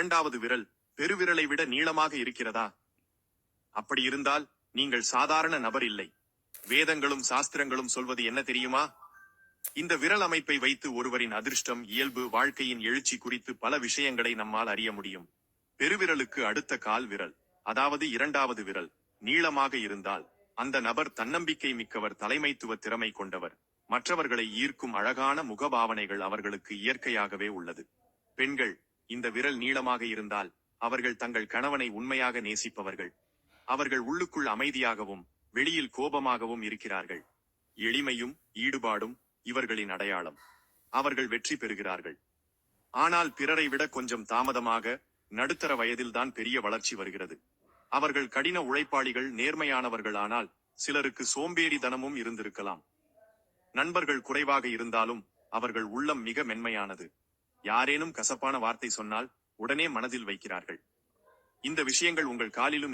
இரண்டாவது விரல் பெருவிரலை விட நீளமாக இருக்கிறதா? அப்படி இருந்தால் நீங்கள் சாதாரண நபர் இல்லை. வேதங்களும் சாஸ்திரங்களும் சொல்வது என்ன தெரியுமா? இந்த விரல் அமைப்பை வைத்து ஒருவரின் அதிர்ஷ்டம் இயல்பு வாழ்க்கையின் எழுச்சி குறித்து பல விஷயங்களை நம்மால் அறிய முடியும். பெருவிரலுக்கு அடுத்த கால் விரல் அதாவது இரண்டாவது விரல் நீளமாக இருந்தால் அந்த நபர் தன்னம்பிக்கை மிக்கவர் தலைமைத்துவ திறமை கொண்டவர். மற்றவர்களை ஈர்க்கும் அழகான முகபாவனைகள் அவர்களுக்கு இயற்கையாகவே உள்ளது. பெண்கள் இந்த விரல் நீளமாக இருந்தால் அவர்கள் தங்கள் கணவனை உண்மையாக நேசிப்பவர்கள். அவர்கள் உள்ளுக்குள் அமைதியாகவும் வெளியில் கோபமாகவும் இருக்கிறார்கள். எளிமையும் ஈடுபாடும் இவர்களின் அடையாளம். அவர்கள் வெற்றி பெறுகிறார்கள். ஆனால் பிறரை விட கொஞ்சம் தாமதமாக நடுத்தர வயதில்தான் பெரிய வளர்ச்சி வருகிறது. அவர்கள் கடின உழைப்பாளிகள் நேர்மையானவர்கள் ஆனால் சிலருக்கு சோம்பேறிதனமும் இருந்திருக்கலாம். நண்பர்கள் குறைவாக இருந்தாலும் அவர்கள் உள்ளம் மிக மென்மையானது. யாரேனும் கசப்பான வார்த்தை சொன்னால் உடனே மனதில் வைக்கிறார்கள். இந்த விஷயங்கள் உங்கள் காலிலும்